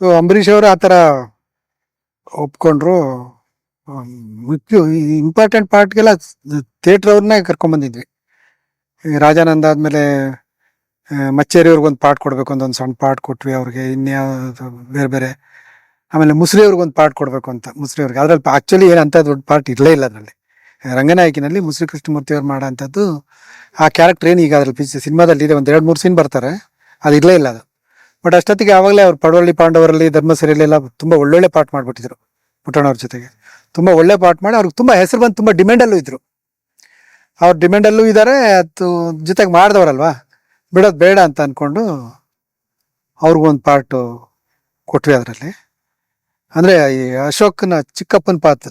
So Ambareesh ಅವರು ಆ ಥರ ಒಪ್ಕೊಂಡ್ರು. ಮುಖ್ಯ ಇಂಪಾರ್ಟೆಂಟ್ ಪಾರ್ಟ್ಗೆಲ್ಲ ಥಿಯೇಟ್ರ್ ಅವ್ರನ್ನೇ ಕರ್ಕೊಂಬಂದಿದ್ವಿ. ಈ ರಾಜಾನಂದ ಆದಮೇಲೆ ಮಚ್ಚೇರಿ ಅವ್ರಿಗೊಂದು ಪಾರ್ಟ್ ಕೊಡಬೇಕು ಅಂತ, ಒಂದು ಸಣ್ಣ ಪಾರ್ಟ್ ಕೊಟ್ವಿ ಅವ್ರಿಗೆ ಇನ್ಯಾವುದು ಬೇರೆ ಬೇರೆ. ಆಮೇಲೆ ಅವ್ರಿಗೊಂದು ಪಾರ್ಟ್ ಕೊಡಬೇಕು ಅಂತ, ಮುಸ್ರಿ ಅವ್ರಿಗೆ. ಅದ್ರಲ್ಲಿ ಆ್ಯಕ್ಚುಲಿ ಅಂತ ದೊಡ್ಡ ಪಾರ್ಟ್ ಇರಲೇ ಇಲ್ಲ ಅದರಲ್ಲಿ. ರಂಗನಾಯಕಿನಲ್ಲಿ ಮುಸ್ರಿ ಕೃಷ್ಣಮೂರ್ತಿ ಅವ್ರು ಮಾಡೋ ಅಂಥದ್ದು, ಆ ಕ್ಯಾರೆಕ್ಟರ್ ಏನು ಈಗ ಅದ್ರಲ್ಲಿ ಸಿನಿಮಾದಲ್ಲಿ ಇದೆ, ಒಂದು ಎರಡು ಮೂರು ಸೀನ್ ಬರ್ತಾರೆ ಅದು ಇರಲೇ ಇಲ್ಲ ಅದು. ಬಟ್ ಅಷ್ಟೊತ್ತಿಗೆ ಆವಾಗಲೇ ಅವ್ರು ಪಡವಳ್ಳಿ ಪಾಂಡವರಲ್ಲಿ ಧರ್ಮಸರಿಯಲ್ಲೆಲ್ಲ ತುಂಬ ಒಳ್ಳೊಳ್ಳೆ ಪಾಠ ಮಾಡಿಬಿಟ್ಟಿದ್ರು ಪುಟ್ಟಣ್ಣವ್ರ ಜೊತೆಗೆ. ತುಂಬ ಒಳ್ಳೆ ಪಾಠ ಮಾಡಿ ಅವ್ರಿಗೆ ತುಂಬ ಹೆಸರು ಬಂದು ತುಂಬ ಡಿಮ್ಯಾಂಡಲ್ಲೂ ಇದ್ರು. ಅವ್ರ ಡಿಮ್ಯಾಂಡಲ್ಲೂ ಇದ್ದಾರೆ ಅದು ಜೊತೆಗೆ ಮಾಡಿದವರಲ್ವಾ? ಬಿಡೋದು ಬೇಡ ಅಂತ ಅಂದ್ಕೊಂಡು ಅವ್ರಿಗೊಂದು ಪಾರ್ಟು ಕೊಟ್ವಿ ಅದರಲ್ಲಿ. ಅಂದರೆ ಈ ಅಶೋಕನ ಚಿಕ್ಕಪ್ಪನ ಪಾತ್ರ,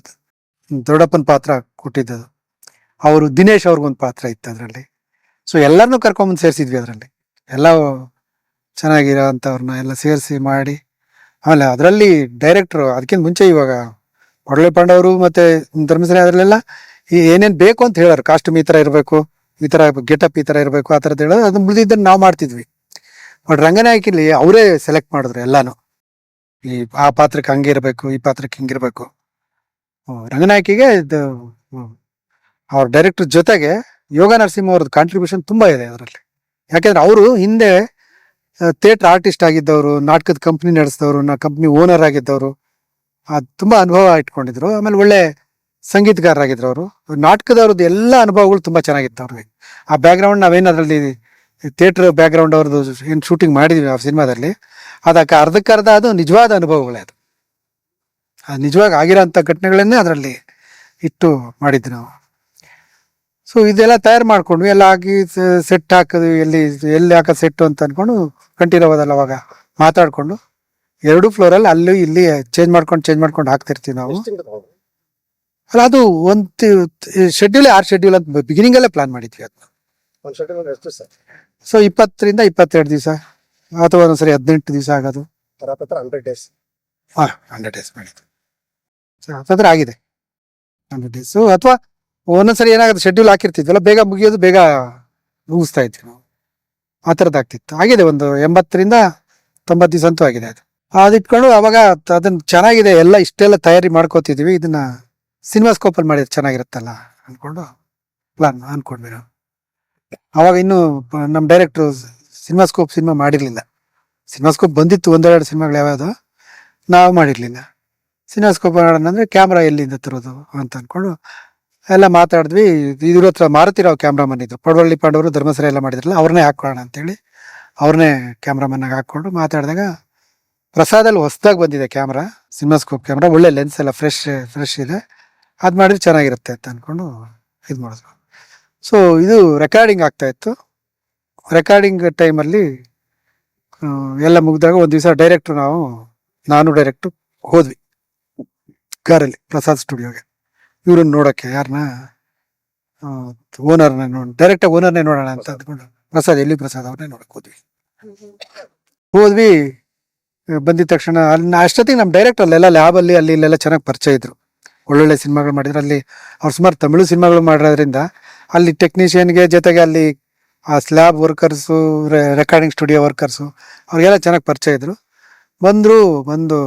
ದೊಡ್ಡಪ್ಪನ ಪಾತ್ರ ಕೊಟ್ಟಿದ್ದದು. ಅವರು ದಿನೇಶ್ ಅವ್ರಿಗೊಂದು ಪಾತ್ರ ಇತ್ತು ಅದರಲ್ಲಿ. ಸೊ ಎಲ್ಲರನ್ನೂ ಕರ್ಕೊಂಬಂದು ಸೇರಿಸಿದ್ವಿ ಅದರಲ್ಲಿ. ಎಲ್ಲ ಚೆನ್ನಾಗಿರೋ ಅಂಥವ್ರನ್ನ ಎಲ್ಲ ಸೇರಿಸಿ ಮಾಡಿ. ಆಮೇಲೆ ಅದರಲ್ಲಿ ಡೈರೆಕ್ಟ್ರು ಅದಕ್ಕಿಂತ ಮುಂಚೆ ಇವಾಗ ಪಡಲೆ ಪಾಂಡವರು ಮತ್ತೆ ಧರ್ಮಸೇನೆ ಅದರಲ್ಲೆಲ್ಲ ಏನೇನು ಬೇಕು ಅಂತ ಹೇಳೋರು ಕಾಸ್ಟ್ಯೂಮ್ ಈ ಥರ ಇರಬೇಕು, ಈ ಥರ ಗೆಟಪ್ ಈ ಥರ ಇರಬೇಕು, ಆ ಥರದ್ದು ಹೇಳೋದು ಅದನ್ನ ಮುಳಿದಿದ್ದನ್ನು ನಾವು ಮಾಡ್ತಿದ್ವಿ. ಬಟ್ ರಂಗನಾಯಕಿಲಿ ಅವರೇ ಸೆಲೆಕ್ಟ್ ಮಾಡಿದ್ರು ಎಲ್ಲಾನು. ಈ ಆ ಪಾತ್ರಕ್ಕೆ ಹಂಗೆ ಇರಬೇಕು, ಈ ಪಾತ್ರಕ್ಕೆ ಹಿಂಗಿರಬೇಕು ರಂಗನಾಯಕಿಗೆ ಇದು ಅವ್ರ ಡೈರೆಕ್ಟರ್ ಜೊತೆಗೆ ಯೋಗ ನರಸಿಂಹ ಅವ್ರದ್ದು ಕಾಂಟ್ರಿಬ್ಯೂಷನ್ ತುಂಬ ಇದೆ ಅದರಲ್ಲಿ. ಯಾಕೆಂದ್ರೆ ಅವರು ಹಿಂದೆ ಥಿಯೇಟರ್ ಆರ್ಟಿಸ್ಟ್ ಆಗಿದ್ದವರು, ನಾಟಕದ ಕಂಪ್ನಿ ನಡೆಸಿದವರು, ನಾ ಕಂಪ್ನಿ ಓನರ್ ಆಗಿದ್ದವರು ಅದು ತುಂಬ ಅನುಭವ ಇಟ್ಕೊಂಡಿದ್ರು. ಆಮೇಲೆ ಒಳ್ಳೆ ಸಂಗೀತಗಾರರಾಗಿದ್ರು ಅವರು. ನಾಟಕದವ್ರದ್ದು ಎಲ್ಲ ಅನುಭವಗಳು ತುಂಬ ಚೆನ್ನಾಗಿತ್ತು ಅವ್ರಿಗೆ. ಆ ಬ್ಯಾಕ್ಗ್ರೌಂಡ್ ನಾವೇನು ಅದರಲ್ಲಿ ಥಿಯೇಟರ್ ಬ್ಯಾಕ್ಗ್ರೌಂಡ್ ಅವ್ರದ್ದು ಏನು ಶೂಟಿಂಗ್ ಮಾಡಿದ್ವಿ ಆ ಸಿನಿಮಾದಲ್ಲಿ. ಅದಕ್ಕೆ ಅರ್ಧಕ್ಕರ್ಧ ಅದು ನಿಜವಾದ ಅನುಭವಗಳೇ ಅದು. ನಿಜವಾಗಿ ಆಗಿರೋಂಥ ಘಟನೆಗಳನ್ನೇ ಅದರಲ್ಲಿ ಇಟ್ಟು ಮಾಡಿದ್ದು ನಾವು. ಸೊ ಇದೆಲ್ಲ ತಯಾರು ಮಾಡ್ಕೊಂಡ್ವಿ ಎಲ್ಲ ಹಾಕಿ ಸೆಟ್ ಹಾಕೋದು ಎಲ್ಲಿ ಎಲ್ಲಿ ಹಾಕೋದು ಸೆಟ್ಟು ಅಂತ ಅನ್ಕೊಂಡು ಕಂಠೀರವದಲ್ಲ ಅವಾಗ ಮಾತಾಡ್ಕೊಂಡು ಎರಡು ಫ್ಲೋರಲ್ಲಿ ಅಲ್ಲಿ ಇಲ್ಲಿ ಚೇಂಜ್ ಮಾಡ್ಕೊಂಡು ಚೇಂಜ್ ಮಾಡ್ಕೊಂಡು ಹಾಕ್ತಿರ್ತೀವಿ ನಾವು. ಅಲ್ಲ ಅದು ಒಂದು ಶೆಡ್ಯೂಲ್ ಆರು ಶೆಡ್ಯೂಲ್ ಅಂತ ಬಿಗಿನಿಂಗ್ ಅಲ್ಲೇ ಪ್ಲಾನ್ ಮಾಡಿದ್ವಿ ಅದನ್ನ ಸೊ ಇಪ್ಪತ್ತರಿಂದ ಇಪ್ಪತ್ತೆರಡು ದಿವಸ ಅಥವಾ ಒಂದೊಂದ್ಸರಿ ಹದಿನೆಂಟು ದಿವಸ ಆಗೋದು. ಹಂಡ್ರೆಡ್ ಡೇಸ್ ಹಾಂ ಹಂಡ್ರೆಡ್ ಡೇಸ್ ಮಾಡಿದ್ದು. ಸೊ ಹತ್ತತ್ರ ಆಗಿದೆ. ಹಂಡ್ರೆಡ್ ಡೇಸು ಅಥವಾ ಒಂದೊಂದ್ಸರಿ ಏನಾಗುತ್ತೆ? ಶೆಡ್ಯೂಲ್ ಹಾಕಿರ್ತಿದ್ವಲ್ಲ, ಬೇಗ ಮುಗಿಯೋದು ಬೇಗ ಮುಗಿಸ್ತಾ ಇದ್ವಿ ನಾವು. ಆ ಥರದ್ದು ಆಗ್ತಿತ್ತು. ಆಗಿದೆ ಒಂದು ಎಂಬತ್ತರಿಂದ ತೊಂಬತ್ತು ದಿವಸ ಅಂತೂ ಆಗಿದೆ ಅದು. ಅದಿಟ್ಕೊಂಡು ಅವಾಗ ಅದನ್ನ ಚೆನ್ನಾಗಿದೆ, ಎಲ್ಲ ಇಷ್ಟೆಲ್ಲ ತಯಾರಿ ಮಾಡ್ಕೋತಿದ್ವಿ. ಇದನ್ನ ಸಿನಿಮಾ ಸ್ಕೋಪಲ್ಲಿ ಮಾಡಿದ್ರೆ ಚೆನ್ನಾಗಿರುತ್ತಲ್ಲ ಅಂದ್ಕೊಂಡು ಪ್ಲಾನ್ ಅಂದ್ಕೊಂಡ್ವಿ ನಾವು. ಅವಾಗ ಇನ್ನು ನಮ್ಮ ಡೈರೆಕ್ಟ್ರು ಸಿನಿಮಾ ಸ್ಕೋಪ್ ಸಿನಿಮಾ ಮಾಡಿರಲಿಲ್ಲ. ಸಿನಿಮಾ ಸ್ಕೋಪ್ ಬಂದಿತ್ತು ಒಂದೆರಡು ಸಿನಿಮಾಗಳು ಯಾವ್ಯಾವುದು. ನಾವು ಮಾಡಿರಲಿಲ್ಲ. ಸಿನಿಮಾ ಸ್ಕೋಪ್ ಮಾಡೋಣ ಅಂದರೆ ಕ್ಯಾಮ್ರಾ ಎಲ್ಲಿಂದ ತರೋದು ಅಂತ ಅನ್ಕೊಂಡು ಎಲ್ಲ ಮಾತಾಡಿದ್ವಿ. ಇದ್ರ ಹತ್ರ ಮಾರುತಿರಾವ್ ಕ್ಯಾಮ್ರಾಮನ್ ಇದ್ರು. ಪಡವಳ್ಳಿ ಪಾಂಡವರು ಧರ್ಮಸರ ಎಲ್ಲ ಮಾಡಿದ್ರಲ್ಲ, ಅವ್ರನ್ನೇ ಹಾಕೊಳ್ಳೋಣ ಅಂತೇಳಿ ಅವ್ರನ್ನೇ ಕ್ಯಾಮ್ರಾಮನ್ ಆಗಿ ಹಾಕೊಂಡು ಮಾತಾಡಿದಾಗ ಪ್ರಸಾದಲ್ಲಿ ಹೊಸದಾಗಿ ಬಂದಿದೆ ಕ್ಯಾಮ್ರಾ ಸಿನಿಮಾ ಸ್ಕೋಪ್ ಕ್ಯಾಮ್ರಾ, ಒಳ್ಳೆ ಲೆನ್ಸ್ ಎಲ್ಲ ಫ್ರೆಶ್ ಫ್ರೆಶ್ ಇದೆ. ಅದು ಮಾಡಿದ್ರೆ ಚೆನ್ನಾಗಿರುತ್ತೆ ಅಂತ ಅಂದ್ಕೊಂಡು ಇದು ಮಾಡಿದ್ರು ಸೊ ಇದು ರೆಕಾರ್ಡಿಂಗ್ ಆಗ್ತಾ ಇತ್ತು. ರೆಕಾರ್ಡಿಂಗ್ ಟೈಮಲ್ಲಿ ಎಲ್ಲ ಮುಗಿದಾಗ ಒಂದು ದಿವಸ ಡೈರೆಕ್ಟ್ರು ನಾವು, ನಾನು ಡೈರೆಕ್ಟ್ರು ಹೋದ್ವಿ. ಕಾರಲ್ಲಿ ಪ್ರಸಾದ್ ಸ್ಟುಡಿಯೋಗೆ ಇವ್ರನ್ನ ನೋಡೋಕ್ಕೆ ಯಾರನ್ನ ಓನರ್ನ ನೋಡಿ ಡೈರೆಕ್ಟಾಗಿ ಓನರ್ನೇ ನೋಡೋಣ ಅಂತ ಅಂದ್ಕೊಂಡು ಪ್ರಸಾದ್ ಎಲ್ಲಿ ಪ್ರಸಾದ್ ಅವ್ರನ್ನೇ ನೋಡಕ್ ಹೋದ್ವಿ. ಹೋದ್ವಿ ಬಂದಿದ ತಕ್ಷಣ ಅಲ್ಲಿ ಅಷ್ಟೊತ್ತಿಗೆ ನಮ್ಮ ಡೈರೆಕ್ಟರ್ ಅಲ್ಲೆಲ್ಲ ಲ್ಯಾಬಲ್ಲಿ ಅಲ್ಲಿ ಇಲ್ಲೆಲ್ಲ ಚೆನ್ನಾಗಿ ಪರಿಚಯ ಇದ್ರು. ಒಳ್ಳೊಳ್ಳೆ ಸಿನಿಮಾಗಳು ಮಾಡಿದ್ರು. ಅಲ್ಲಿ ಅವ್ರು ಸುಮಾರು ತಮಿಳು ಸಿನಿಮಾಗಳು ಮಾಡಿರೋದ್ರಿಂದ ಅಲ್ಲಿ ಟೆಕ್ನಿಷಿಯನ್ಗೆ ಜೊತೆಗೆ ಅಲ್ಲಿ ಆ lab workers recording studio workers ಅವ್ರಿಗೆಲ್ಲ ಚೆನ್ನಾಗಿ ಪರಿಚಯ ಇದ್ರು. ಬಂದರು ಬಂದು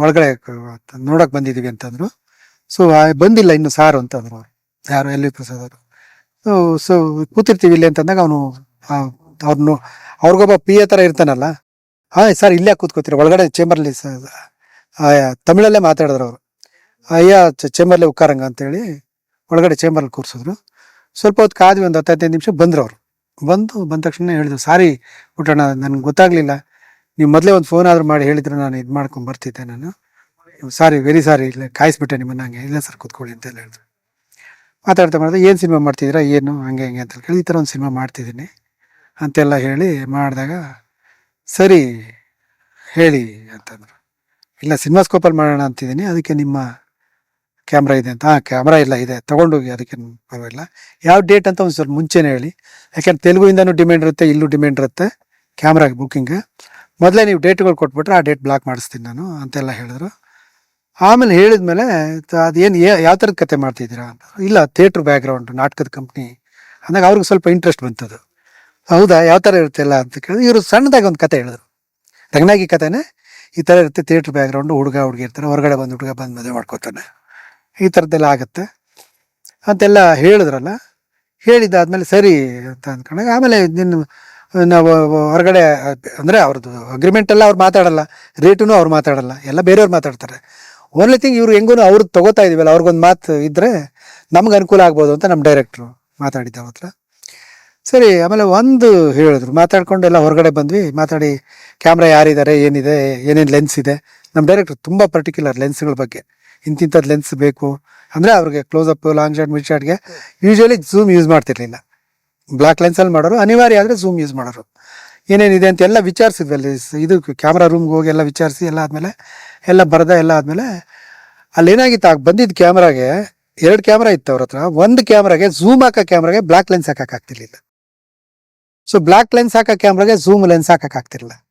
ಒಳಗಡೆ ನೋಡೋಕೆ ನೋಡಕ್ ಬಂದಿದ್ದೀವಿ ಅಂತಂದ್ರು. ಸೊ ಬಂದಿಲ್ಲ ಇನ್ನು ಸಾರು ಅಂತಂದ್ರು ಅವ್ರು ಯಾರು, ಎಲ್ ವಿ ಪ್ರಸಾದ್ ಅವರು. ಸೊ ಸೊ ಕೂತಿರ್ತೀವಿ ಇಲ್ಲಿ ಅಂತಂದಾಗ ಅವನು ಅವ್ರನ್ನು ಅವ್ರಿಗೊಬ್ಬ ಪಿ ಎ ಥರ ಇರ್ತಾನಲ್ಲ. ಹಾಂ ಸರ್, ಇಲ್ಲೇ ಕೂತ್ಕೋತೀರ, ಒಳಗಡೆ ಚೇಂಬರ್ಲಿ ಸರ್ ತಮಿಳಲ್ಲೇ ಮಾತಾಡಿದ್ರು ಅವರು. ಅಯ್ಯ ಚೇಂಬರ್ಲಿ ಉಕ್ಕಾರಂಗ ಅಂತೇಳಿ ಒಳಗಡೆ ಚೇಂಬರ್ಲಿ ಕೂರಿಸಿದ್ರು. ಸ್ವಲ್ಪ ಹೊತ್ತು ಕಾದ್ವಿ ಒಂದು ಹತ್ತು ಹದಿನೈದು ನಿಮಿಷ ಬಂದ್ರು ಅವರು. ಬಂದು ಬಂದ ತಕ್ಷಣ ಹೇಳಿದ್ರು, ಸಾರಿ ಪುಟ್ಟಣ್ಣ, ನನ್ಗೆ ಗೊತ್ತಾಗ್ಲಿಲ್ಲ. ನೀವು ಮೊದಲೇ ಒಂದು ಫೋನ್ ಆದ್ರೂ ಮಾಡಿ ಹೇಳಿದ್ರೆ ನಾನು ಇದು ಮಾಡ್ಕೊಂಡು ಬರ್ತಿದ್ದೆ ನಾನು. ಸಾರಿ ವೆರಿ ಸಾರಿ, ಇಲ್ಲ, ಕಾಯಿಸ್ಬಿಟ್ಟೆ ನಿಮ್ಮನ್ನು, ಹಂಗೆ, ಇಲ್ಲ ಸರ್, ಕೂತ್ಕೊಳ್ಳಿ ಅಂತ ಹೇಳಿದ್ರು. ಮಾತಾಡ್ತಾ ಮಾಡಿದ್ರೆ ಏನು ಸಿನಿಮಾ ಮಾಡ್ತಿದ್ದೀರಾ, ಏನು, ಹಂಗೆ ಹಂಗೆ ಅಂತ ಕೇಳಿ, ಈ ಥರ ಒಂದು ಸಿನಿಮಾ ಮಾಡ್ತಿದ್ದೀನಿ ಅಂತೆಲ್ಲ ಹೇಳಿ ಮಾಡಿದಾಗ, ಸರಿ, ಹೇಳಿ ಅಂತಂದರು. ಇಲ್ಲ ಸಿನಿಮಾ ಸ್ಕೋಪಲ್ಲಿ ಮಾಡೋಣ ಅಂತಿದ್ದೀನಿ, ಅದಕ್ಕೆ ನಿಮ್ಮ ಕ್ಯಾಮ್ರಾ ಇದೆ ಅಂತ. ಹಾಂ ಕ್ಯಾಮ್ರಾ ಇಲ್ಲ, ಇದೆ, ತೊಗೊಂಡೋಗಿ ಅದಕ್ಕೆ ಪರವಾಗಿಲ್ಲ. ಯಾವ ಡೇಟ್ ಅಂತ ಒಂದು ಸ್ವಲ್ಪ ಮುಂಚೆನೇ ಹೇಳಿ. ಯಾಕೆಂದ್ರೆ ತೆಲುಗುಯಿಂದನೂ ಡಿಮ್ಯಾಂಡ್ ಇರುತ್ತೆ, ಇಲ್ಲೂ ಡಿಮ್ಯಾಂಡ್ ಇರುತ್ತೆ ಕ್ಯಾಮ್ರಾಗೆ ಬುಕ್ಕಿಂಗ್. ಮೊದಲೇ ನೀವು ಡೇಟ್ಗಳು ಕೊಟ್ಬಿಟ್ರೆ ಆ ಡೇಟ್ ಬ್ಲಾಕ್ ಮಾಡಿಸ್ತೀನಿ ನಾನು ಅಂತೆಲ್ಲ ಹೇಳಿದ್ರು. ಆಮೇಲೆ ಹೇಳಿದ್ಮೇಲೆ ಅದೇನು ಯಾವ ಥರದ ಕತೆ ಮಾಡ್ತಿದ್ದೀರಾ ಅಂತ. ಇಲ್ಲ, ಥಿಯೇಟ್ರ್ ಬ್ಯಾಕ್ಗ್ರೌಂಡ್, ನಾಟಕದ ಕಂಪ್ನಿ. ಅಂದಾಗ ಅವ್ರಿಗೆ ಸ್ವಲ್ಪ ಇಂಟ್ರೆಸ್ಟ್ ಬಂತದು. ಹೌದಾ, ಯಾವ ಥರ ಇರುತ್ತೆಲ್ಲ ಅಂತ ಕೇಳಿದ್ರು. ಇವರು ಸಣ್ಣದಾಗಿ ಒಂದು ಕತೆ ಹೇಳಿದ್ರು. ರಂಗನಾಗಿ ಕತೆನೇ, ಈ ಥರ ಇರುತ್ತೆ ಥಿಯೇಟ್ರ್ ಬ್ಯಾಗ್ರೌಂಡು ಹುಡುಗ ಹುಡುಗಿ ಇರ್ತಾರೆ, ಹೊರಗಡೆ ಬಂದು ಹುಡುಗ ಬಂದು ಮದುವೆ ಮಾಡ್ಕೋತಾನೆ. ಈ ಥರದ್ದೆಲ್ಲ ಆಗುತ್ತೆ. ಅಂತೆಲ್ಲ ಹೇಳಿದ್ರಲ್ಲ, ಹೇಳಿದ್ದಾದ್ಮೇಲೆ ಸರಿ ಅಂತ ಅಂದ್ಕೊಂಡಾಗ ಆಮೇಲೆ ನಿನ್ನ ನಾವು ಹೊರಗಡೆ, ಅಂದರೆ ಅವ್ರದ್ದು ಅಗ್ರಿಮೆಂಟ್ ಎಲ್ಲ ಅವ್ರು ಮಾತಾಡಲ್ಲ ರೇಟೂ ಅವ್ರು ಮಾತಾಡಲ್ಲ, ಎಲ್ಲ ಬೇರೆಯವ್ರು ಮಾತಾಡ್ತಾರೆ. ಓನ್ಲಿ ಥಿಂಗ್ ಇವ್ರು ಹೆಂಗೂ ಅವ್ರು ತಗೋತಾ ಇದೀವಲ್ಲ ಅವ್ರಿಗೊಂದು ಮಾತು ಇದ್ದರೆ ನಮ್ಗೆ ಅನುಕೂಲ ಆಗ್ಬೋದು ಅಂತ ನಮ್ಮ ಡೈರೆಕ್ಟ್ರು ಮಾತಾಡಿದ್ದೆ ಅವ್ರ ಸರಿ, ಆಮೇಲೆ ಒಂದು ಹೇಳಿದ್ರು, ಮಾತಾಡ್ಕೊಂಡು ಎಲ್ಲ ಹೊರಗಡೆ ಬಂದ್ವಿ, ಮಾತಾಡಿ ಕ್ಯಾಮ್ರಾ ಯಾರಿದ್ದಾರೆ, ಏನಿದೆ, ಏನೇನು ಲೆನ್ಸ್ ಇದೆ. ನಮ್ಮ ಡೈರೆಕ್ಟ್ರು ತುಂಬ ಪರ್ಟಿಕ್ಯುಲರ್ ಲೆನ್ಸ್ಗಳ ಬಗ್ಗೆ. ಇಂತಿಂಥದ್ದು ಲೆನ್ಸ್ ಬೇಕು. ಅಂದರೆ ಅವ್ರಿಗೆ close up long shot mid ಶಾಟ್ಗೆ usually zoom use ಮಾಡ್ತಿರ್ಲಿಲ್ಲ. ಬ್ಲಾಕ್ ಲೆನ್ಸಲ್ಲಿ ಮಾಡೋರು, ಅನಿವಾರ್ಯ ಆದರೆ ಝೂಮ್ ಯೂಸ್ ಮಾಡೋರು. ಏನೇನಿದೆ ಅಂತ ಎಲ್ಲ ವಿಚಾರಿಸಿದ್ವಿ ಅಲ್ಲಿ. ಸ್- ಇದು ಕ್ಯಾಮ್ರಾ ರೂಮ್ಗೆ ಹೋಗಿ ಎಲ್ಲ ವಿಚಾರಿಸಿ ಎಲ್ಲ ಆದಮೇಲೆ, ಎಲ್ಲ ಬರದ ಎಲ್ಲ ಆದಮೇಲೆ, ಅಲ್ಲಿ ಏನಾಗಿತ್ತು, ಆಗ ಬಂದಿದ್ದ ಕ್ಯಾಮ್ರಾಗೆ ಎರಡು ಕ್ಯಾಮ್ರಾ ಇತ್ತು ಅವ್ರ ಹತ್ರ. ಒಂದು ಕ್ಯಾಮ್ರಾಗೆ ಝೂಮ್ ಹಾಕೋ ಕ್ಯಾಮ್ರಾಗೆ ಬ್ಲ್ಯಾಕ್ ಲೆನ್ಸ್ ಹಾಕೋಕ್ಕಾಗ್ತಿರ್ಲಿಲ್ಲ ಸೊ ಬ್ಲ್ಯಾಕ್ ಲೆನ್ಸ್ ಹಾಕೋ ಕ್ಯಾಮ್ರಾಗೆ ಝೂಮ್ ಲೆನ್ಸ್ ಹಾಕಕ್ಕಾಗ್ತಿರ್ಲಿಲ್ಲ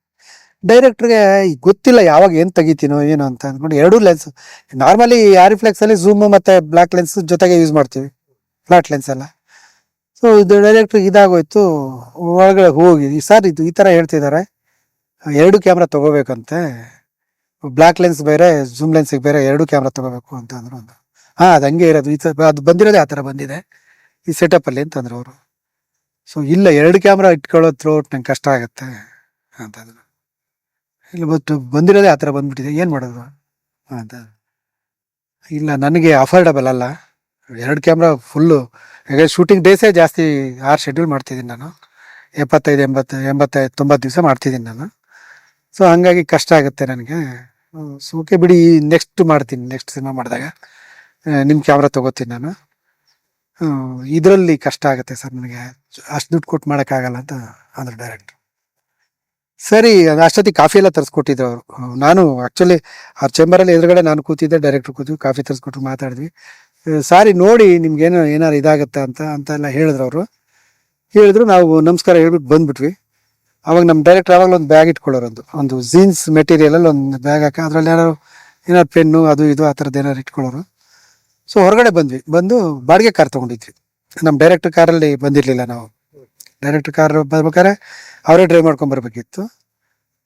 ಡೈರೆಕ್ಟ್ರಿಗೆ ಗೊತ್ತಿಲ್ಲ ಯಾವಾಗ ಏನು ತೆಗಿತೀನೋ, ಏನು ಅಂತ ಅಂದ್ಕೊಂಡು ಎರಡೂ ಲೆನ್ಸ್ ನಾರ್ಮಲಿ ಆರಿಫ್ಲೆಕ್ಸಲ್ಲಿ ಝೂಮ್ ಮತ್ತು ಬ್ಲ್ಯಾಕ್ ಲೆನ್ಸ್ ಜೊತೆಗೆ ಯೂಸ್ ಮಾಡ್ತೀವಿ. ಫ್ಲಾಟ್ ಲೆನ್ಸ್ ಎಲ್ಲ. ಸೊ ಇದು ಡೈರೆಕ್ಟ್ ಇದಾಗೋಯ್ತು. ಒಳಗಡೆ ಹೋಗಿ ಸರ್ ಇದು ಈ ಥರ ಹೇಳ್ತಿದ್ದಾರೆ ಎರಡು ಕ್ಯಾಮ್ರಾ ತೊಗೋಬೇಕಂತೆ. ಬ್ಲ್ಯಾಕ್ ಲೆನ್ಸ್ ಬೇರೆ ಝೂಮ್ ಲೆನ್ಸಿಗೆ ಬೇರೆ, ಎರಡು ಕ್ಯಾಮ್ರಾ ತೊಗೋಬೇಕು ಅಂತ ಅಂದ್ರು ಒಂದು. ಹಾಂ, ಅದು ಹಂಗೆ ಇರೋದು. ಈ ಥರ ಅದು ಬಂದಿರೋದೇ ಆ ಥರ ಬಂದಿದೆ. ಈ ಸೆಟಪ್ಪಲ್ಲಿ ಅಂತಂದ್ರು ಅವರು. ಸೊ ಇಲ್ಲ, ಎರಡು ಕ್ಯಾಮ್ರಾ ಇಟ್ಕೊಳ್ಳೋ ಥ್ರೋಟ್ ನಂಗೆ ಕಷ್ಟ ಆಗುತ್ತೆ ಅಂತಂದ್ರು ಇಲ್ಲ ಬಟ್ ಬಂದಿರೋದೇ ಆ ಥರ ಬಂದ್ಬಿಟ್ಟಿದೆ. ಏನು ಮಾಡೋದು ಅಂತ ಇಲ್ಲ, ನನಗೆ ಅಫೋರ್ಡಬಲ್ ಅಲ್ಲ. ಎರಡು ಕ್ಯಾಮ್ರಾ ಫುಲ್ಲು ಈಗ ಶೂಟಿಂಗ್ ಡೇಸೇ ಜಾಸ್ತಿ ಆರು ಶೆಡ್ಯೂಲ್ ಮಾಡ್ತಿದ್ದೀನಿ ನಾನು. ಎಪ್ಪತ್ತೈದು, ಎಂಬತ್ತು, ಎಂಬತ್ತೈದು, ತೊಂಬತ್ತು ದಿವಸ ಮಾಡ್ತಿದ್ದೀನಿ ನಾನು. ಸೊ ಹಂಗಾಗಿ ಕಷ್ಟ ಆಗುತ್ತೆ ನನಗೆ. ಸೊ ಓಕೆ ಬಿಡಿ ನೆಕ್ಸ್ಟ್ ಮಾಡ್ತೀನಿ ನೆಕ್ಸ್ಟ್ ಸಿನಿಮಾ ಮಾಡಿದಾಗ. ನಿಮ್ಮ ಕ್ಯಾಮ್ರಾ ತೊಗೋತೀನಿ ನಾನು. ಇದರಲ್ಲಿ ಕಷ್ಟ ಆಗುತ್ತೆ ಸರ್ ನನಗೆ. ಅಷ್ಟು ದುಡ್ಡು ಕೊಟ್ಟು ಮಾಡೋಕ್ಕಾಗಲ್ಲ ಅಂತ ಅಂದರು ಡೈರೆಕ್ಟ್ರು ಸರಿ ಅದು ಅಷ್ಟೊತ್ತಿಗೆ ಕಾಫಿ ಎಲ್ಲ ತರಿಸ್ಕೊಟ್ಟಿದ್ರು ಅವರು. ನಾನು ಆ್ಯಕ್ಚುಲಿ ಅವ್ರ ಚೇಂಬರಲ್ಲಿ ಎದುರುಗಡೆ ನಾನು ಕೂತಿದ್ದೆ ಡೈರೆಕ್ಟ್ರು ಕೂತು ಕಾಫಿ ತರಿಸ್ಕೊಟ್ರು, ಮಾತಾಡಿದ್ವಿ. ಸಾರಿ ನೋಡಿ ನಿಮ್ಗೇನು ಏನಾರು ಇದಾಗುತ್ತೆ ಅಂತ ಅಂತ ಎಲ್ಲ ಹೇಳಿದ್ರು ಅವರು. ಹೇಳಿದ್ರು ನಾವು ನಮಸ್ಕಾರ ಹೇಳ್ಬಿಟ್ಟು ಬಂದ್ಬಿಟ್ವಿ. ಅವಾಗ ನಮ್ಮ ಡೈರೆಕ್ಟರ್ ಯಾವಾಗಲೂ ಒಂದು ಬ್ಯಾಗ್ ಇಟ್ಕೊಳ್ಳೋರು ಒಂದು ಜೀನ್ಸ್ ಮೆಟೀರಿಯಲಲ್ಲಿ ಒಂದು ಬ್ಯಾಗ್ ಹಾಕಿ, ಅದರಲ್ಲಿ ಏನಾದ್ರು ಏನಾದ್ರು ಪೆನ್ನು ಅದು ಇದು ಆ ಥರದ್ದು ಏನಾರು ಇಟ್ಕೊಳ್ಳೋರು. ಸೊ ಹೊರಗಡೆ ಬಂದ್ವಿ. ಬಂದು ಬಾಡಿಗೆ ಕಾರ್ ತೊಗೊಂಡಿದ್ವಿ. ನಮ್ಮ ಡೈರೆಕ್ಟರ್ ಕಾರಲ್ಲಿ ಬಂದಿರಲಿಲ್ಲ ನಾವು. ಡೈರೆಕ್ಟರ್ ಕಾರ್ ಬರ್ಬೇಕಾದ್ರೆ ಅವರೇ ಡ್ರೈವ್ ಮಾಡ್ಕೊಂಡು ಬರಬೇಕಿತ್ತು.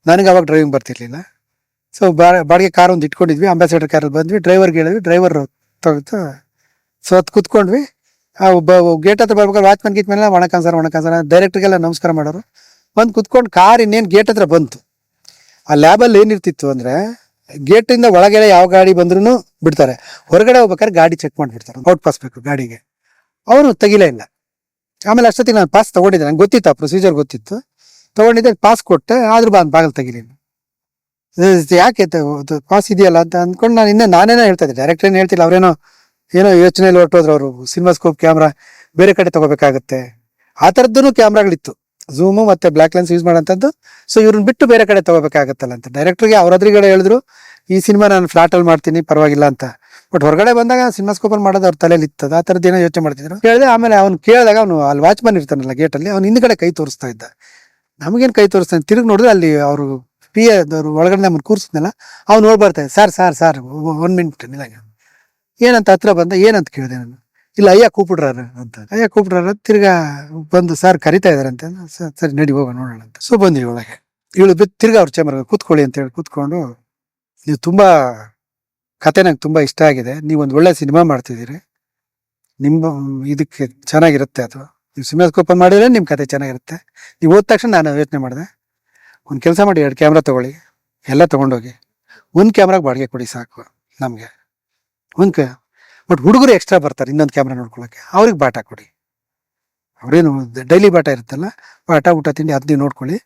ನನಗೆ ಅವಾಗ ಡ್ರೈವಿಂಗ್ ಬರ್ತಿರ್ಲಿಲ್ಲ. ಸೊ ಬಾಡಿಗೆ ಕಾರ್ ಒಂದು ಇಟ್ಕೊಂಡಿದ್ವಿ. ಅಂಬಾಸಿಡರ್ ಕಾರಲ್ಲಿ ಬಂದ್ವಿ. ಡ್ರೈವರ್ಗೆ ಹೇಳಿದ್ವಿ. ಡ್ರೈವರ್ ತೆಗೆದು ಸೊ ಅದು ಕುತ್ಕೊಂಡ್ವಿ. ಗೇಟ್ ಹತ್ರ ಬರ್ಬೇಕಾದ್ರೆ ವಾಚ್ಮನ್ ಗೀತ್ ಮೇಲೆ ಒಣಕನ್ ಸರ್ ಒಣಕನ್ ಸರ್ ಡೈರೆಕ್ಟ್ರಿಗೆಲ್ಲ ನಮಸ್ಕಾರ ಮಾಡೋರು. ಬಂದು ಕುತ್ಕೊಂಡು ಕಾರ್ ಇನ್ನೇನು ಗೇಟ್ ಹತ್ರ ಬಂತು. ಆ ಲ್ಯಾಬಲ್ಲಿ ಏನಿರ್ತಿತ್ತು ಅಂದರೆ ಗೇಟಿಂದ ಒಳಗಡೆ ಯಾವ ಗಾಡಿ ಬಂದ್ರೂ ಬಿಡ್ತಾರೆ. ಹೊರಗಡೆ ಹೋಗ್ಬೇಕಾದ್ರೆ ಗಾಡಿ ಚೆಕ್ ಮಾಡಿಬಿಡ್ತಾರೆ. ಔಟ್ ಪಾಸ್ ಬೇಕು ಗಾಡಿಗೆ. ಅವನು ತೆಗಿಲೇ ಇಲ್ಲ. ಆಮೇಲೆ ಅಷ್ಟೊತ್ತಿಗೆ ನಾನು ಪಾಸ್ ತೊಗೊಂಡಿದ್ದೆ. ನಂಗೆ ಗೊತ್ತಿತ್ತು ಆ ಪ್ರೊಸೀಜರ್ ಗೊತ್ತಿತ್ತು. ತೊಗೊಂಡಿದ್ದೆ ಪಾಸ್ ಕೊಟ್ಟೆ, ಆದರೂ ಬಾ ಬಾಗಿಲು ತೆಗಿಲಿಲ್ಲ ಯಾಕೆ ಪಾಸ್ ಇದೆಯಲ್ಲ ಅಂತ ಅಂದ್ಕೊಂಡು ನಾನು ಇನ್ನೇ ನಾನೇನೋ ಹೇಳ್ತಾ ಇದ್ದೆ. ಡೈರೆಕ್ಟ್ ಏನು ಹೇಳ್ತಿಲ್ಲ, ಅವ್ರೇನೋ ಏನೋ ಯೋಚನೆಯಲ್ಲಿ ಹೊರಟೋದ್ರು ಅವರು. ಸಿನಿಮಾಸ್ಕೋಪ್ ಕ್ಯಾಮ್ರಾ ಬೇರೆ ಕಡೆ ತಗೋಬೇಕಾಗುತ್ತೆ. ಆ ಥರದ್ದು ಕ್ಯಾಮ್ರಾಗಳಿತ್ತು ಝೂಮು ಮತ್ತೆ ಬ್ಲಾಕ್ ಲೆನ್ಸ್ ಯೂಸ್ ಮಾಡೋಂಥದ್ದು ಸೊ ಇವ್ರನ್ನ ಬಿಟ್ಟು ಬೇರೆ ಕಡೆ ತಗೋಬೇಕಾಗತ್ತಲ್ಲ ಅಂತ. ಡೈರೆಕ್ಟ್ರಿಗೆ ಅವ್ರ ಎದುರುಗಡೆ ಹೇಳಿದ್ರು, ಈ ಸಿನಿಮಾ ನಾನು ಫ್ಲಾಟಲ್ಲಿ ಮಾಡ್ತೀನಿ, ಪರವಾಗಿಲ್ಲ ಅಂತ. ಬಟ್ ಹೊರಗಡೆ ಬಂದಾಗ ಸಿನಿಮಾಸ್ಕೋಪಲ್ಲಿ ಮಾಡೋದು ಅವ್ರ ತಲೆಯಲ್ಲಿ ಇತ್ತದ. ಆ ಥರದ್ದು ಏನೋ ಯೋಚನೆ ಮಾಡ್ತಿದ್ರು. ಕೇಳಿದೆ ಆಮೇಲೆ ಅವ್ನು ಕೇಳಿದಾಗ ಅವನು ಅಲ್ಲಿ ವಾಚ್ಮನ್ ಇರ್ತಾನಲ್ಲ ಗೇಟಲ್ಲಿ ಅವ್ನು ಹಿಂದ್ಗಡೆ ಕೈ ತೋರಿಸ್ತಾ ಇದ್ದ. ನಮಗೇನು ಕೈ ತೋರಿಸ್ತಾನೆ? ತಿರುಗಿ ನೋಡಿದ್ರೆ ಅಲ್ಲಿ ಅವರು ಪಿ ಎದವ್ರು ಒಳಗಡೆ ನಮ್ಮನ್ನು ಕೂರಿಸಿದ್ನಲ್ಲ, ಅವ್ನು ನೋಡ್ಬರ್ತಾನೆ sir sir sir one minute ನಿಲ್ಲ ಏನಂತ ಹತ್ರ ಬಂದ ಏನಂತ ಕೇಳಿದೆ ನಾನು. ಇಲ್ಲ, ಅಯ್ಯ ಕೂಪಿಡ್ರಾರ ಅಂತ. ಅಯ್ಯ ಕೂಪಿಡ್ರಾರ ತಿರ್ಗಾ ಬಂದು ಸರ್ ಕರಿತಾ ಇದಾರೆ ಅಂತ "ಸ- ಸರಿ ನಡಿ, ಹೋಗೋಣ, ನೋಡೋಣ ಅಂತ. ಸೊ, ಬಂದ್ವಿ ಒಳಗೆ. ಇವಳು ಬಿಟ್ಟು ತಿರ್ಗಾ ಅವ್ರ ಚೇಂಬರ್ ಕೂತ್ಕೊಳ್ಳಿ ಅಂತ ಹೇಳಿ ಕೂತ್ಕೊಂಡು, ನೀವು ತುಂಬಾ, ಕತೆ ನಂಗೆ ತುಂಬಾ ಇಷ್ಟ ಆಗಿದೆ. ನೀವು ಒಂದು ಒಳ್ಳೆ ಸಿನಿಮಾ ಮಾಡ್ತಿದ್ದೀರಿ. ನಿಮ್ಮ, ಇದಕ್ಕೆ ಚೆನ್ನಾಗಿರುತ್ತೆ ಅದು. ನೀವು ಸಿನಿಮಾಸ್ಕೋಪ್ ಮಾಡಿದ್ರೆ ನಿಮ್ಮ ಕತೆ ಚೆನ್ನಾಗಿರುತ್ತೆ. ನೀವು ಓದ್ ತಕ್ಷಣ ನಾನು ಯೋಚನೆ ಮಾಡಿದೆ, ಒಂದು ಕೆಲಸ ಮಾಡಿ ಎರಡು ಕ್ಯಾಮ್ರಾ ತಗೊಳ್ಳಿ, ಎಲ್ಲ ತಗೊಂಡೋಗಿ. ಒಂದು ಕ್ಯಾಮ್ರಾಗೆ ಬಾಡಿಗೆ ಕೊಡಿ ಸಾಕು ನಮಗೆ. ಒಂದು ಬಟ್ ಹುಡುಗರು ಎಕ್ಸ್ಟ್ರಾ ಬರ್ತಾರೆ ಇನ್ನೊಂದು ಕ್ಯಾಮ್ರಾ ನೋಡ್ಕೊಳ್ಳೋಕೆ ಅವ್ರಿಗೆ ಬಾಟ ಕೊಡಿ. ಅವ್ರೇನು ಡೈಲಿ ಬಾಟ ಇರುತ್ತಲ್ಲ, ಬಾಟ, ಊಟ, ತಿಂಡಿ ಅದು ನೀವು ನೋಡ್ಕೊಳ್ಳಿ.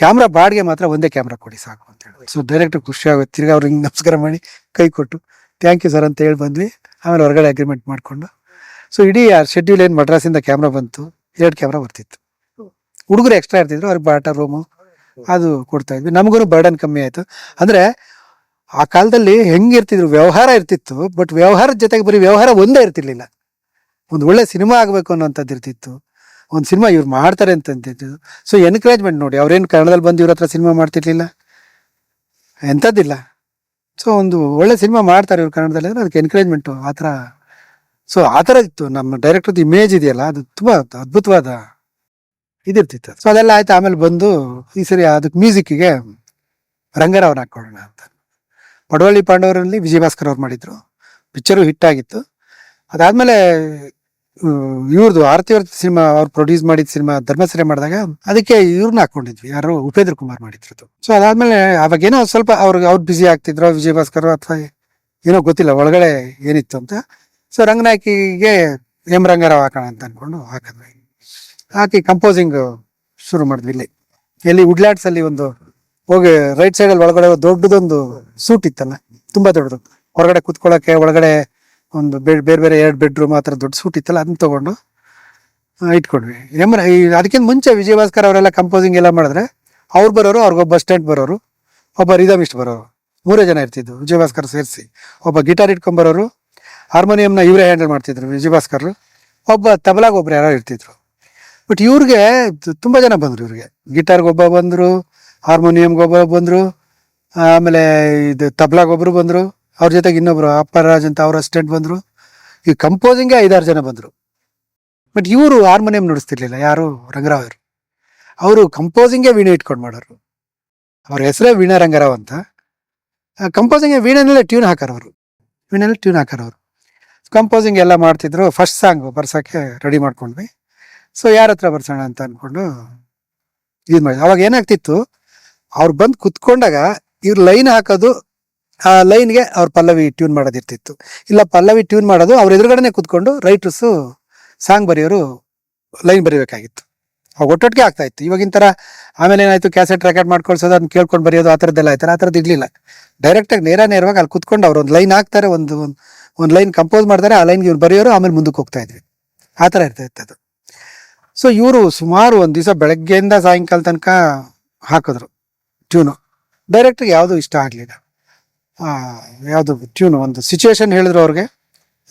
ಕ್ಯಾಮ್ರಾ ಬಾಡಿಗೆ ಮಾತ್ರ ಒಂದೇ ಕ್ಯಾಮ್ರಾ ಕೊಡಿ ಸಾಕು ಅಂತ ಹೇಳಿ. ಸೊ ಡೈರೆಕ್ಟ್ ಖುಷಿ ಆಗುತ್ತೆ. ತಿರ್ಗಿ ಅವ್ರಿಗೆ ನಮಸ್ಕಾರ ಮಾಡಿ ಕೈ ಕೊಟ್ಟು ಥ್ಯಾಂಕ್ ಯು ಸರ್ ಅಂತ ಹೇಳಿ ಬಂದ್ವಿ. ಆಮೇಲೆ ಹೊರಗಡೆ ಅಗ್ರಿಮೆಂಟ್ ಮಾಡಿಕೊಂಡು. ಸೊ ಇಡೀ ಆ ಶೆಡ್ಯೂಲ್ ಏನು ಮಡ್ರಾಸಿಂದ ಕ್ಯಾಮ್ರಾ ಬಂತು, ಎರಡು ಕ್ಯಾಮ್ರಾ ಬರ್ತಿತ್ತು. ಹುಡುಗರು ಎಕ್ಸ್ಟ್ರಾ ಇರ್ತಿದ್ರು, ಅವ್ರಿಗೆ ಬಾಟ ರೂಮು ಅದು ಕೊಡ್ತಾ ಇದ್ವಿ. ನಮಗೂ ಬರ್ಡನ್ ಕಮ್ಮಿ ಆಯಿತು. ಅಂದರೆ ಆ ಕಾಲದಲ್ಲಿ ಹೆಂಗಿರ್ತಿದ್ರು, ವ್ಯವಹಾರ ಇರ್ತಿತ್ತು ಬಟ್ ವ್ಯವಹಾರದ ಜೊತೆಗೆ ಬರೀ ವ್ಯವಹಾರ ಒಂದೇ ಇರ್ತಿರ್ಲಿಲ್ಲ. ಒಂದು ಒಳ್ಳೆ ಸಿನಿಮಾ ಆಗಬೇಕು ಅನ್ನೋಂಥದ್ದು ಇರ್ತಿತ್ತು. ಒಂದು ಸಿನಿಮಾ ಇವ್ರು ಮಾಡ್ತಾರೆ ಅಂತ ಅಂತಿದ್ದು ಸೊ ಎನ್ಕರೇಜ್ಮೆಂಟ್ ನೋಡಿ, ಅವ್ರೇನು ಕನ್ನಡದಲ್ಲಿ ಬಂದು ಇವ್ರ ಹತ್ರ ಸಿನಿಮಾ ಮಾಡ್ತಿರ್ಲಿಲ್ಲ? ಎಂಥದ್ದಿಲ್ಲ. ಸೊ ಒಂದು ಒಳ್ಳೆ ಸಿನಿಮಾ ಮಾಡ್ತಾರೆ ಇವ್ರು ಕನ್ನಡದಲ್ಲಿ ಅಂದರೆ ಅದಕ್ಕೆ ಎನ್ಕರೇಜ್ಮೆಂಟು ಆ ಥರ. ಸೊ ಆ ಥರ ಇತ್ತು. ನಮ್ಮ ಡೈರೆಕ್ಟರ್ದು ಇಮೇಜ್ ಇದೆಯಲ್ಲ, ಅದು ತುಂಬ ಅದ್ಭುತವಾದ ಇದಿರ್ತಿತ್ತು ಸೊ ಅದೆಲ್ಲ ಆಯ್ತು, ಆಮೇಲೆ ಬಂದು ಈ ಸರಿ ಅದಕ್ಕೆ ಮ್ಯೂಸಿಕ್ಕಿಗೆ ರಂಗರಾವ್ನ ಹಾಕೊಳ್ಳೋಣ ಅಂತ. ಪಡವಳ್ಳಿ ಪಾಂಡವರಲ್ಲಿ ವಿಜಯ ಭಾಸ್ಕರ್ ಅವ್ರು ಮಾಡಿದ್ರು. ಪಿಕ್ಚರು ಹಿಟ್ ಆಗಿತ್ತು. ಅದಾದ್ಮೇಲೆ ಇವ್ರದ್ದು ಆರತಿವರ್ತಿ ಸಿನಿಮಾ, ಅವ್ರು ಪ್ರೊಡ್ಯೂಸ್ ಮಾಡಿದ ಸಿನಿಮಾ ಧರ್ಮಸೆರೆ ಮಾಡಿದಾಗ ಅದಕ್ಕೆ ಇವ್ರನ್ನ ಹಾಕೊಂಡಿದ್ವಿ. ಯಾರು ಉಪೇಂದ್ರ ಕುಮಾರ್ ಮಾಡಿದ್ರು ಸೊ ಅದಾದ್ಮೇಲೆ ಅವಾಗೇನೋ ಸ್ವಲ್ಪ ಅವ್ರಿಗೆ ಅವ್ರು ಬ್ಯುಸಿ ಆಗ್ತಿದ್ರು ವಿಜಯ ಭಾಸ್ಕರ್ ಅಥವಾ ಏನೋ ಗೊತ್ತಿಲ್ಲ, ಒಳಗಡೆ ಏನಿತ್ತು ಅಂತ. ಸೊ ರಂಗನಾಯಕಿಗೆ ಎಂ ರಂಗಾರಾವ್ ಹಾಕೋಣ ಅಂತ ಅನ್ಕೊಂಡು ಹಾಕಿದ್ವಿ. ಹಾಕಿ ಕಂಪೋಸಿಂಗ್ ಶುರು ಮಾಡಿದ್ವಿ ಇಲ್ಲಿ. ಎಲ್ಲಿ ವುಡ್ಲ್ಯಾಂಡ್ಸ್ ಅಲ್ಲಿ ಒಂದು ಹೋಗಿ ರೈಟ್ ಸೈಡ್ ಅಲ್ಲಿ ಒಳಗಡೆ ದೊಡ್ಡದೊಂದು ಸೂಟ್ ಇತ್ತಲ್ಲ, ತುಂಬಾ ದೊಡ್ಡದು. ಹೊರಗಡೆ ಕುತ್ಕೊಳ್ಳೋಕೆ ಒಳಗಡೆ ಒಂದು ಬೇರೆ ಬೇರೆ ಎರಡು ಬೆಡ್ರೂಮ್ ಆ ಥರ ದೊಡ್ಡ ಸೂಟ್ ಇತ್ತಲ್ಲ, ಅದನ್ನ ತಗೊಂಡು ಇಟ್ಕೊಂಡ್ವಿ. ಎಮ್ರ ಅದಕ್ಕಿಂತ ಮುಂಚೆ ವಿಜಯ ಭಾಸ್ಕರ್ ಅವರೆಲ್ಲ ಕಂಪೋಸಿಂಗ್ ಎಲ್ಲ ಮಾಡಿದ್ರೆ, ಅವ್ರು ಬರೋರು, ಅವ್ರಿಗೊಬ್ಬ ಸ್ಟೆಂಟ್ ಬರೋರು, ಒಬ್ಬ ರಿದಮಿಸ್ಟ್ ಬರೋರು, ಮೂರೇ ಜನ ಇರ್ತಿದ್ದು ವಿಜಯ ಭಾಸ್ಕರ್ ಸೇರಿಸಿ. ಒಬ್ಬ ಗಿಟಾರ್ ಇಟ್ಕೊಂಬರೋರು ಹಾರ್ಮೋನಿಯಂನ ಇವರೇ ಹ್ಯಾಂಡಲ್ ಮಾಡ್ತಿದ್ರು ವಿಜಯ ಭಾಸ್ಕರ್ ಒಬ್ಬ ತಬಲಾಗ ಒಬ್ರು ಯಾರೋ ಇರ್ತಿದ್ರು. ಬಟ್ ಇವ್ರಿಗೆ ತುಂಬಾ ಜನ ಬಂದ್ರು ಇವ್ರಿಗೆ. ಗಿಟಾರ್ಗೆ ಒಬ್ಬ ಬಂದ್ರು ಹಾರ್ಮೋನಿಯಂಗೆ ಗೊಬ್ಬರ ಬಂದ್ರು, ಆಮೇಲೆ ಇದು ತಬಲಾಗ ಗೊಬ್ಬರು ಬಂದ್ರು, ಅವ್ರ ಜೊತೆಗೆ ಇನ್ನೊಬ್ರು ಅಪ್ಪರಾಜ್ ಅಂತ ಅವ್ರ ಅಸಿಸ್ಟೆಂಟ್ ಬಂದ್ರು. ಈ ಕಂಪೋಸಿಂಗೇ ಐದಾರು ಜನ ಬಂದ್ರು. ಬಟ್ ಇವರು ಹಾರ್ಮೋನಿಯಂ ನುಡಿಸ್ತಿರ್ಲಿಲ್ಲ, ಯಾರು? ರಂಗರಾವ್ ಅವರು. ಅವರು ಕಂಪೋಸಿಂಗೇ ವೀಣೆ ಇಟ್ಕೊಂಡು ಮಾಡೋರು. ಅವ್ರ ಹೆಸರೇ ವೀಣಾ ರಂಗರಾವ್ ಅಂತ. ಕಂಪೋಸಿಂಗ್ ವೀಣೆನಲ್ಲೇ ಟ್ಯೂನ್ ಹಾಕಾರವರು ವೀಣೆನಲ್ಲಿ ಟ್ಯೂನ್ ಹಾಕಾರವರು ಕಂಪೋಸಿಂಗ್ ಎಲ್ಲ ಮಾಡ್ತಿದ್ರು ಫಸ್ಟ್ ಸಾಂಗ್ ಬರ್ಸೋಕ್ಕೆ ರೆಡಿ ಮಾಡ್ಕೊಂಡ್ವಿ. ಸೊ ಯಾರ ಹತ್ರ ಬರ್ಸೋಣ ಅಂತ ಅಂದ್ಕೊಂಡು ಇದು ಮಾಡಿ ಅವಾಗ ಏನಾಗ್ತಿತ್ತು ಅವ್ರು ಬಂದು ಕುತ್ಕೊಂಡಾಗ ಇವ್ರು ಲೈನ್ ಹಾಕೋದು, ಆ ಲೈನ್ಗೆ ಅವ್ರ ಪಲ್ಲವಿ ಟ್ಯೂನ್ ಮಾಡೋದಿರ್ತಿತ್ತು. ಇಲ್ಲ ಪಲ್ಲವಿ ಟ್ಯೂನ್ ಮಾಡೋದು ಅವ್ರ ಎದುರುಗಡೆನೆ ಕುತ್ಕೊಂಡು ರೈಟರ್ಸು ಸಾಂಗ್ ಬರೆಯೋರು ಲೈನ್ ಬರೀಬೇಕಾಗಿತ್ತು. ಅವಾಗ ಒಟ್ಟೊಟ್ಟಿಗೆ ಆಗ್ತಾ ಇತ್ತು. ಇವಾಗಿನ ಥರ ಆಮೇಲೆ ಏನಾಯ್ತು ಕ್ಯಾಸೆಟ್ ರೆಕಾರ್ಡ್ ಮಾಡ್ಕೊಳ್ಸೋದು ಅದನ್ನ ಕೇಳ್ಕೊಂಡು ಬರೆಯೋದು, ಆ ಥರದ್ದೆಲ್ಲ ಆಯ್ತಾರೆ ಆ ಥರದ್ದು ಇರಲಿಲ್ಲ. ಡೈರೆಕ್ಟಾಗಿ ನೇರ ನೇರವಾಗಿ ಅಲ್ಲಿ ಕುತ್ಕೊಂಡು ಅವ್ರು ಒಂದು ಲೈನ್ ಹಾಕ್ತಾರೆ, ಒಂದು ಒಂದು ಲೈನ್ ಕಂಪೋಸ್ ಮಾಡ್ತಾರೆ, ಆ ಲೈನ್ಗೆ ಇವ್ರು ಬರೆಯೋರು, ಆಮೇಲೆ ಮುಂದಕ್ಕೆ ಹೋಗ್ತಾ ಇದ್ವಿ. ಆ ಥರ ಇರ್ತಾ ಇತ್ತು ಅದು. ಸೊ ಇವರು ಸುಮಾರು ಒಂದು ದಿವಸ ಬೆಳಗ್ಗೆಯಿಂದ ಸಾಯಂಕಾಲ ತನಕ ಹಾಕಿದ್ರು. ಟ್ಯೂನು ಡೈರೆಕ್ಟ್ರಿಗೆ ಯಾವುದು ಇಷ್ಟ ಆಗಲಿಲ್ಲ. ಯಾವುದು ಟ್ಯೂನು ಒಂದು ಸಿಚುವೇಶನ್ ಹೇಳಿದ್ರು ಅವ್ರಿಗೆ.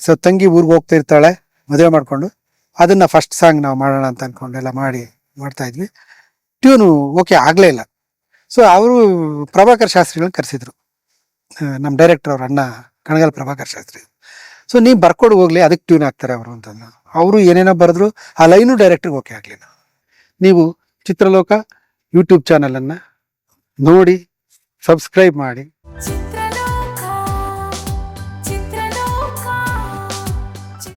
ಸೊ ತಂಗಿ ಊರಿಗೆ ಹೋಗ್ತಾ ಇರ್ತಾಳೆ, ಮದುವೆ ಮಾಡಿಕೊಂಡು. ಅದನ್ನು ಫಸ್ಟ್ ಸಾಂಗ್ ನಾವು ಮಾಡೋಣ ಅಂತ ಅಂದ್ಕೊಂಡು ಎಲ್ಲ ಮಾಡಿ ಮಾಡ್ತಾ ಇದ್ವಿ. ಟ್ಯೂನು ಓಕೆ ಆಗಲೇ ಇಲ್ಲ. ಸೊ ಅವರು ಪ್ರಭಾಕರ್ ಶಾಸ್ತ್ರಿಗಳನ್ನ ಕರೆಸಿದ್ರು. ನಮ್ಮ ಡೈರೆಕ್ಟರ್ ಅವ್ರ ಅಣ್ಣ ಕಣಗಲ್ ಪ್ರಭಾಕರ್ ಶಾಸ್ತ್ರಿ. ಸೊ ನೀವು ಬರ್ಕೊಡು ಹೋಗ್ಲಿ ಅದಕ್ಕೆ ಟ್ಯೂನ್ ಆಗ್ತಾರೆ ಅವರು ಅಂತ ಅವರು ಏನೇನೋ ಬರೆದ್ರು, ಆ ಲೈನು ಡೈರೆಕ್ಟ್ರಿಗೆ ಓಕೆ ಆಗಲಿಲ್ಲ. ನೀವು ಚಿತ್ರಲೋಕ ಯೂಟ್ಯೂಬ್ ಚಾನಲನ್ನು ನೋಡಿ ಸಬ್ಸ್ಕ್ರೈಬ್ ಮಾಡಿ.